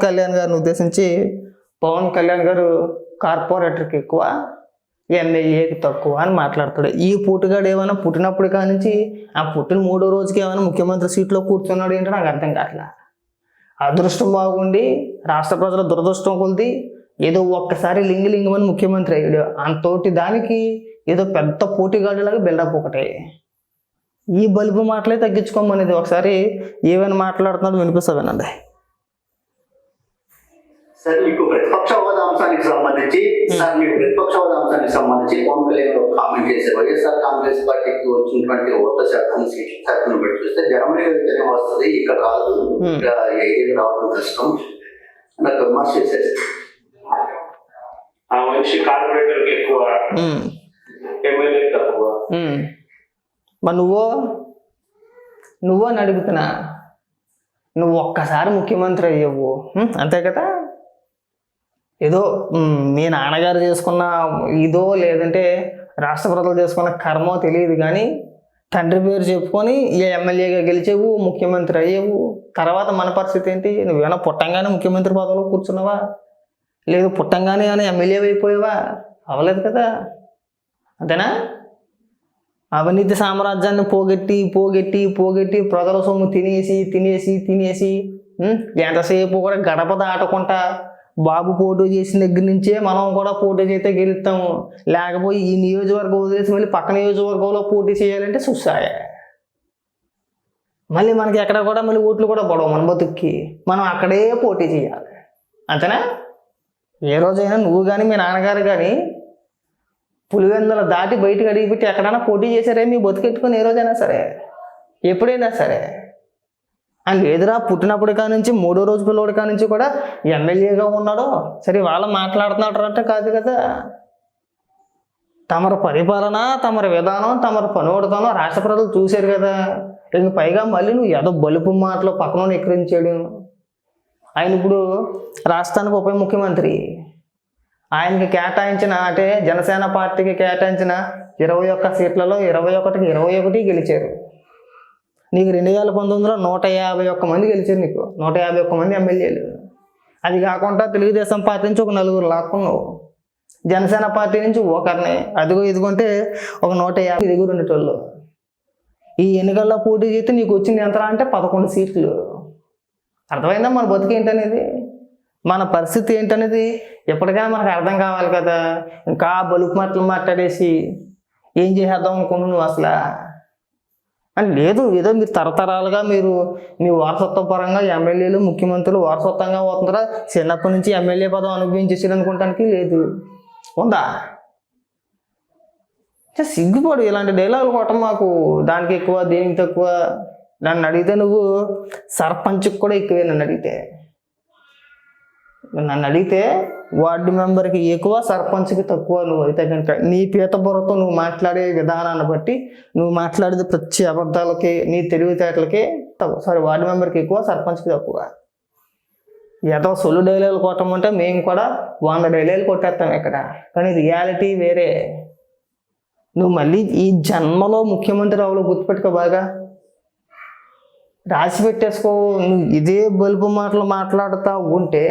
కళ్యాణ్ గారిని ఉద్దేశించి పవన్ కళ్యాణ్ గారు కార్పొరేటర్కి ఎక్కువ ఎమ్మెల్యేకి తక్కువ అని మాట్లాడతాడు ఈ పుట్టుగాడు ఏమైనా పుట్టినప్పుడు కానించి నుంచి ఆ పుట్టిన మూడో రోజుకి ఏమైనా ముఖ్యమంత్రి సీట్లో కూర్చున్నాడు ఏంటో నాకు అర్థం కావట్లా అదృష్టం బాగుండి రాష్ట్ర ప్రజల దురదృష్టం కొలిది ఏదో ఒక్కసారి లింగి లింగమని ముఖ్యమంత్రి అయ్యాడు. అంతోటి దానికి ఏదో పెద్ద పోటీగాడిలాగా బిల్డప్ ఒకటే. ఈ బలుపు మాటలే తగ్గించుకోమనేది ఒకసారి ఏమైనా మాట్లాడుతున్నాడో వినిపిస్తావేనండి సార్ మీకు ప్రతిపక్ష హోదా అంశానికి సంబంధించి సార్ మీకు ప్రతిపక్ష హోదా అంశానికి సంబంధించి పవన్ కళ్యాణ్ కామెంట్ చేశారు. వైఎస్ఆర్ కాంగ్రెస్ పార్టీకి వచ్చినటువంటి ఓట్ల శాతం సీట్ల శాతం బట్టి చూస్తే జర్మనీలో అయితేనే వస్తుంది ఇక్కడ రాదు. ఇక్కడ ఏది రావడం కష్టం. నాకు విమర్శ చేశారు. ఆ మనిషి కార్పొరేటర్కి ఎక్కువ ఎమ్మెల్యే తక్కువ. మరి నువ్వు నువ్వు అని అడుగుతున్నా. నువ్వు ఒక్కసారి ముఖ్యమంత్రి అయ్యవు అంతే కదా? ఏదో మీ నాన్నగారు చేసుకున్న ఇదో లేదంటే రాష్ట్ర ప్రజలు చేసుకున్న కర్మో తెలియదు కానీ తండ్రి పేరు చెప్పుకొని ఏ ఎమ్మెల్యేగా గెలిచేవు ముఖ్యమంత్రి అయ్యేవు తర్వాత మన పరిస్థితి ఏంటి? నువ్వేమైనా పుట్టంగానే ముఖ్యమంత్రి పదవిలో కూర్చున్నావా? లేదు పుట్టంగానే అని ఎమ్మెల్యే అయిపోయావా? అవ్వలేదు కదా. అంతేనా? అవినీతి సామ్రాజ్యాన్ని పోగొట్టి పోగొట్టి పోగొట్టి ప్రజల సొమ్ము తినేసి తినేసి తినేసి ఎంతసేపు కూడా గడప దాటకుండా బాబు పోటీ చేసిన దగ్గర నుంచే మనం కూడా పోటీ చేస్తే గెలుస్తాము. లేకపోతే ఈ నియోజకవర్గం వదిలేసి మళ్ళీ పక్క నియోజకవర్గంలో పోటీ చేయాలంటే చూసాయే మళ్ళీ మనకి ఎక్కడ కూడా మళ్ళీ ఓట్లు కూడా పడవు మన బతుక్కి. మనం అక్కడే పోటీ చేయాలి. అంతేనా? ఏ రోజైనా నువ్వు కానీ మీ నాన్నగారు కానీ పులివెందుల దాటి బయటకు అడిగిపెట్టి ఎక్కడైనా పోటీ చేశారే మీ బతుకెట్టుకుని ఏ రోజైనా సరే. ఎప్పుడైనా సరే. అండ్ లేదురా పుట్టినప్పటి నుంచి మూడో రోజు పిల్లోడి కాడ నుంచి కూడా ఎమ్మెల్యేగా ఉన్నాడు? సరే వాళ్ళు మాట్లాడుతున్నాడు అంటే కాదు కదా. తమర పరిపాలన తమరి విధానం తమర పనివడతానో రాష్ట్ర ప్రజలు చూశారు కదా. ఇంక పైగా మళ్ళీ నువ్వు ఏదో బలుపు మాటలు పక్కన ఎక్కిరించాడు. ఆయన ఇప్పుడు రాష్ట్రానికి ఉప ముఖ్యమంత్రి. ఆయనకి కేటాయించిన అంటే జనసేన పార్టీకి కేటాయించిన ఇరవై ఒక్క సీట్లలో ఇరవై ఒకటికి ఇరవై ఒకటి గెలిచారు. నీకు రెండు వేల పంతొమ్మిదిలో నూట యాభై ఒక్క మంది గెలిచారు నీకు. నూట యాభై ఒక్క మంది ఎమ్మెల్యేలు. అది కాకుండా తెలుగుదేశం పార్టీ నుంచి ఒక నలుగురు లాక్కున్నావు జనసేన పార్టీ నుంచి ఒకరిని. అదిగో ఇదిగోంటే ఒక నూట యాభై దిగురు ఉండేటోళ్ళు. ఈ ఎన్నికల్లో పోటీ చేస్తే నీకు వచ్చింది ఎంత అంటే పదకొండు సీట్లు. అర్థమైందా మన బతుకు ఏంటనేది? మన పరిస్థితి ఏంటనేది? ఎప్పటికైనా మనకు అర్థం కావాలి కదా. ఇంకా బలుపు మాటలు మాట్లాడేసి ఏం చేసేద్దాం అనుకుంటున్నావు అసలు? అని లేదు ఏదో మీరు తరతరాలుగా మీరు మీ వారసత్వ పరంగా ఎమ్మెల్యేలు ముఖ్యమంత్రులు వారసత్వంగా పోతుంటారా చిన్నప్పటి నుంచి ఎమ్మెల్యే పదం అనుభవించేసారు అనుకోవటానికి లేదు. ఉందా? చే, సిగ్గుపడు. ఇలాంటి డైలాగులు కొట్టం మాకు. దానికి ఎక్కువ దీనికి తక్కువ? నన్ను అడిగితే నువ్వు సర్పంచ్కి కూడా ఎక్కువే నన్ను అడిగితే. నన్ను అడిగితే వార్డు మెంబర్కి ఎక్కువ సర్పంచ్కి తక్కువ నువ్వు అయితే కనుక నీ పీత బుర్రతో నువ్వు మాట్లాడే విధానాన్ని బట్టి నువ్వు మాట్లాడేది ప్రతి అబద్ధాలకి నీ తెలివితేటలకి తక్కువ. సారీ వార్డు మెంబర్కి ఎక్కువ సర్పంచ్కి తక్కువ. ఏదో సొల్లు డైలాగులు కొట్టమంటే మేము కూడా వంద డైలాగులు కొట్టేస్తాం ఇక్కడ. కానీ రియాలిటీ వేరే. నువ్వు మళ్ళీ ఈ జన్మలో ముఖ్యమంత్రి అవ్వలో గుర్తుపెట్టుకో బాగా. రాసి పెట్టేసుకో నువ్వు ఇదే బలుపు మాటలు మాట్లాడుతూ ఉంటే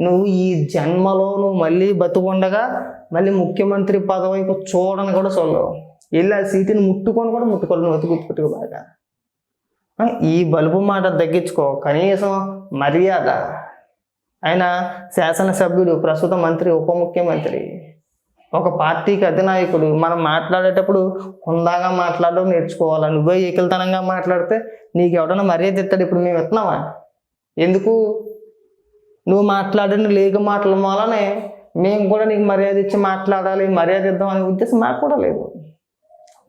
నువ్వు ఈ జన్మలో నువ్వు మళ్ళీ బతుకుండగా మళ్ళీ ముఖ్యమంత్రి పదవి చూడని కూడా చూడవు వెళ్ళి ఆ సీటుని ముట్టుకొని కూడా ముట్టుకోవాలి నువ్వు అతి బాగా. ఈ బలుపు మాట తగ్గించుకో కనీసం మర్యాద. ఆయన శాసనసభ్యుడు ప్రస్తుత మంత్రి ఉప ముఖ్యమంత్రి ఒక పార్టీకి అధినాయకుడు మనం మాట్లాడేటప్పుడు హుందాగా మాట్లాడడం నేర్చుకోవాలి? నువ్వే ఏకిల్తనంగా మాట్లాడితే నీకు ఎవడన్నా మర్యాద ఇస్తాడు? ఇప్పుడు మేము ఇస్తున్నావా ఎందుకు నువ్వు మాట్లాడిన లేక మాటల వలనే మేము కూడా నీకు మర్యాద ఇచ్చి మాట్లాడాలి మర్యాద ఇద్దాం అనే ఉద్దేశం మాకు కూడా లేదు.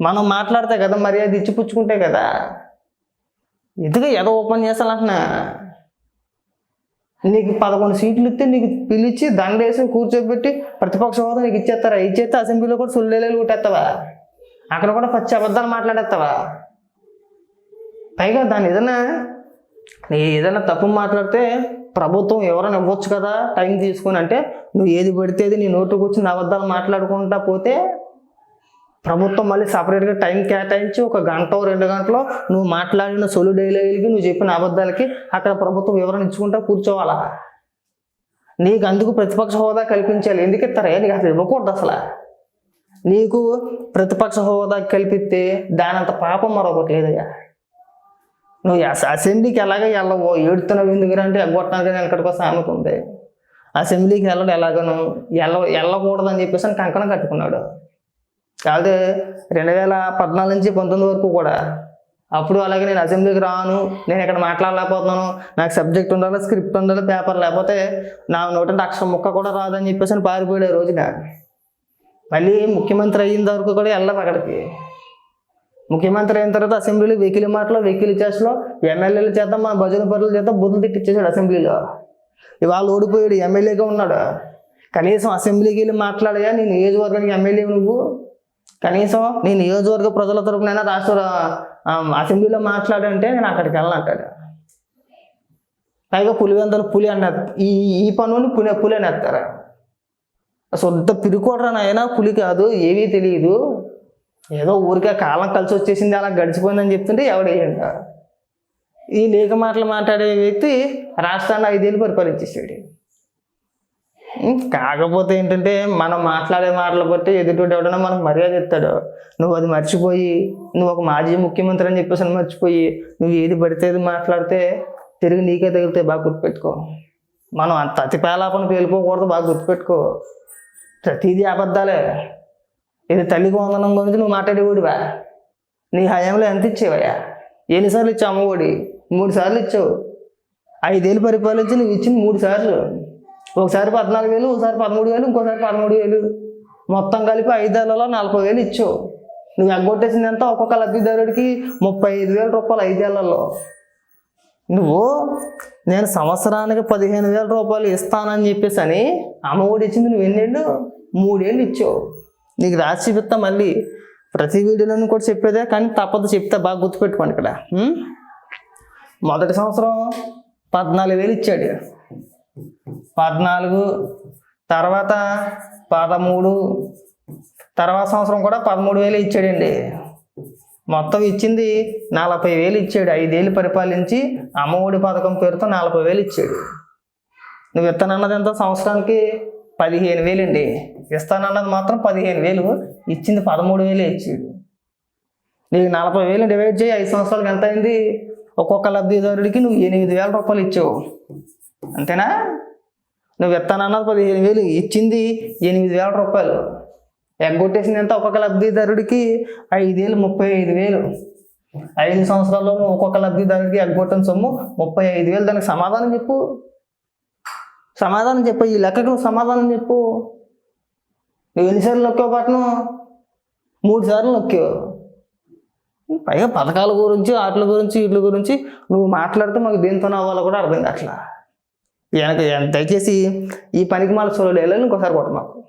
మనం మాట్లాడితే కదా మర్యాద ఇచ్చి పుచ్చుకుంటే కదా. ఎందుకు ఏదో ఓపెన్ చేస్తానంటున్నా నీకు పదకొండు సీట్లు ఇస్తే నీకు పిలిచి దండేసి కూర్చోబెట్టి ప్రతిపక్ష హోదా నీకు ఇచ్చేస్తారా? ఇచ్చేస్తే అసెంబ్లీలో కూడా సుల్లేలు కొట్టేస్తావా? అక్కడ కూడా పచ్చి అబద్ధాలు మాట్లాడేస్తావా? పైగా దాని ఏదైనా నీ ఏదైనా తప్పు మాట్లాడితే ప్రభుత్వం ఎవరైనా ఇవ్వచ్చు కదా టైం తీసుకొని అంటే నువ్వు ఏది పడితే అది నీ నోటుకు వచ్చిన అబద్ధాలు మాట్లాడుకుంటా పోతే ప్రభుత్వం మళ్ళీ సపరేట్గా టైం కేటాయించి ఒక గంట రెండు గంటలో నువ్వు మాట్లాడిన సొలు డైలాగులకి నువ్వు చెప్పిన అబద్ధాలకి అక్కడ ప్రభుత్వం వివరణ ఇచ్చుకుంటా కూర్చోవాలా? నీకు అందుకు ప్రతిపక్ష హోదా కల్పించాలి. ఎందుకు ఇస్తారా? నీకు అసలు ఇవ్వకూడదు అసలు. నీకు ప్రతిపక్ష హోదా కల్పిస్తే దానంత పాపం మరొకటి లేదయ్యా. నువ్వు అసెంబ్లీకి ఎలాగ వెళ్ళవో? ఏడుతున్నావు ఎందుకు అంటే ఎగ్గొట్టడానికి వెనకటికో సామెత ఉంది. అసెంబ్లీకి వెళ్ళడం ఎలాగను? వెళ్ళ వెళ్ళకూడదని చెప్పేసి అని కంకణం కట్టుకున్నాడు. కాకపోతే రెండు వేల పద్నాలుగు నుంచి పంతొమ్మిది వరకు కూడా అప్పుడు అలాగే నేను అసెంబ్లీకి రాను నేను ఇక్కడ మాట్లాడలేకపోతున్నాను నాకు సబ్జెక్ట్ ఉండాలి స్క్రిప్ట్ ఉండాలి పేపర్ లేకపోతే నా నోటి అక్షరం ముక్క కూడా రాదని చెప్పేసి అని పారిపోయాడు రోజున. మళ్ళీ ముఖ్యమంత్రి అయిన వరకు కూడా వెళ్ళదు అక్కడికి. ముఖ్యమంత్రి అయిన తర్వాత అసెంబ్లీలో వెకిలి మాటలో వెకిలి చేసలో ఎమ్మెల్యేల చేత మా భజన పరుల చేత బుద్ధులు తిట్టించేశాడు అసెంబ్లీలో. ఇవాళ ఓడిపోయాడు ఎమ్మెల్యేగా ఉన్నాడు. కనీసం అసెంబ్లీకి వెళ్ళి మాట్లాడయా? నీ నియోజకవర్గానికి ఎమ్మెల్యే నువ్వు? కనీసం నీ నియోజకవర్గ ప్రజల తరపునైనా రాష్ట్ర అసెంబ్లీలో మాట్లాడంటే నేను అక్కడికి వెళ్ళనంటాడు పైగా పులివెందలు పులి అన్న ఈ ఈ పనుని పులి పులి అని ఎత్తారు శుద్ధ పిరుకోడరా నాయన? పులి కాదు ఏవీ తెలియదు. ఏదో ఊరికే కాలం కలిసి వచ్చేసింది అలా గడిచిపోయిందని చెప్తుంటే ఎవడేయంట ఈ లేఖ మాటలు మాట్లాడే వ్యక్తి రాష్ట్రాన్ని ఐదేళ్ళు పరిపాలించేసాడు. కాకపోతే ఏంటంటే మనం మాట్లాడే మాటలు బట్టి ఎదుటి ఎవడన్నా మనకు మర్యాద ఇస్తాడు. నువ్వు అది మర్చిపోయి నువ్వు ఒక మాజీ ముఖ్యమంత్రి అని చెప్పేసి మర్చిపోయి నువ్వు ఏది పడితే అది మాట్లాడితే తిరిగి నీకే తగిలితే బాగా గుర్తుపెట్టుకో. మనం అంత అతి పేలాపన పేలిపోకూడదు బాగా గుర్తుపెట్టుకో. ప్రతిదీ అబద్ధాలే. ఇది తల్లికి వందనం గురించి నువ్వు మాట్లాడేవాడివా? నీ హయాంలో ఎంత ఇచ్చేవయ్యా? ఎన్నిసార్లు ఇచ్చావు అమ్మఒడి? మూడు సార్లు ఇచ్చావు. ఐదేళ్ళు పరిపాలించి నువ్వు ఇచ్చింది మూడు సార్లు. ఒకసారి పద్నాలుగు వేలు ఒకసారి పదమూడు వేలు ఇంకోసారి పదమూడు వేలు. మొత్తం కలిపి ఐదేళ్ళలో నలభై వేలు ఇచ్చావు. నువ్వు ఎగ్గొట్టేసింది ఎంత? ఒక్కొక్క లబ్ధిదారుడికి ముప్పై ఐదు వేల రూపాయలు ఐదేళ్ళలో. నువ్వు నేను సంవత్సరానికి పదిహేను వేల రూపాయలు ఇస్తానని చెప్పేసి అని అమ్మఒడి ఇచ్చింది నువ్వు ఎన్నేళ్ళు? మూడేళ్ళు ఇచ్చావు. నీకు రాసి చెప్తా మళ్ళీ. ప్రతి వీడియోలోనూ కూడా చెప్పేదే కానీ తప్పదు చెప్తా బాగా గుర్తుపెట్టుకోండి ఇక్కడ. మొదటి సంవత్సరం పద్నాలుగు వేలు ఇచ్చాడు. పద్నాలుగు తర్వాత పదమూడు తర్వాత సంవత్సరం కూడా పదమూడు వేలు ఇచ్చాడండి. మొత్తం ఇచ్చింది నలభై వేలు ఇచ్చాడు. ఐదేళ్ళు పరిపాలించి అమ్మఒడి పథకం పేరుతో నలభై వేలు ఇచ్చాడు. నువ్వు ఇస్తానన్నది ఎంత? సంవత్సరానికి పదిహేను వేలు అండి ఇస్తానన్నది మాత్రం పదిహేను వేలు. ఇచ్చింది పదమూడు వేలే ఇచ్చాడు. నీకు నలభై వేలు డివైడ్ చేయి ఐదు సంవత్సరాలకు ఎంత అయింది? ఒక్కొక్క లబ్ధిదారుడికి నువ్వు ఎనిమిది వేల రూపాయలు ఇచ్చావు. అంతేనా? నువ్వు ఇస్తానన్నది పదిహేను వేలు. ఇచ్చింది ఎనిమిది వేల రూపాయలు. ఎగ్గొట్టేసింది ఎంత? ఒక్కొక్క లబ్ధిదారుడికి ఐదేళ్ళు ముప్పై ఐదు వేలు. ఐదు సంవత్సరాల్లో ఒక్కొక్క లబ్ధిదారుడికి ఎగ్గొట్టిన సొమ్ము ముప్పై ఐదు వేలు. దానికి సమాధానం చెప్పు. సమాధానం చెప్పు ఈ లెక్కకు నువ్వు సమాధానం చెప్పు. నువ్వు ఎన్నిసార్లు నొక్కావు పట్టణం మూడు సార్లు నొక్కావు. పైగా పథకాల గురించి వాటి గురించి వీటి గురించి నువ్వు మాట్లాడితే మాకు దేంతో అవ్వాలో కూడా అర్థం కావట్లా. వెనక దయచేసి ఈ పనికి మాల సోలో ఇంకోసారి కొట్ట మాకు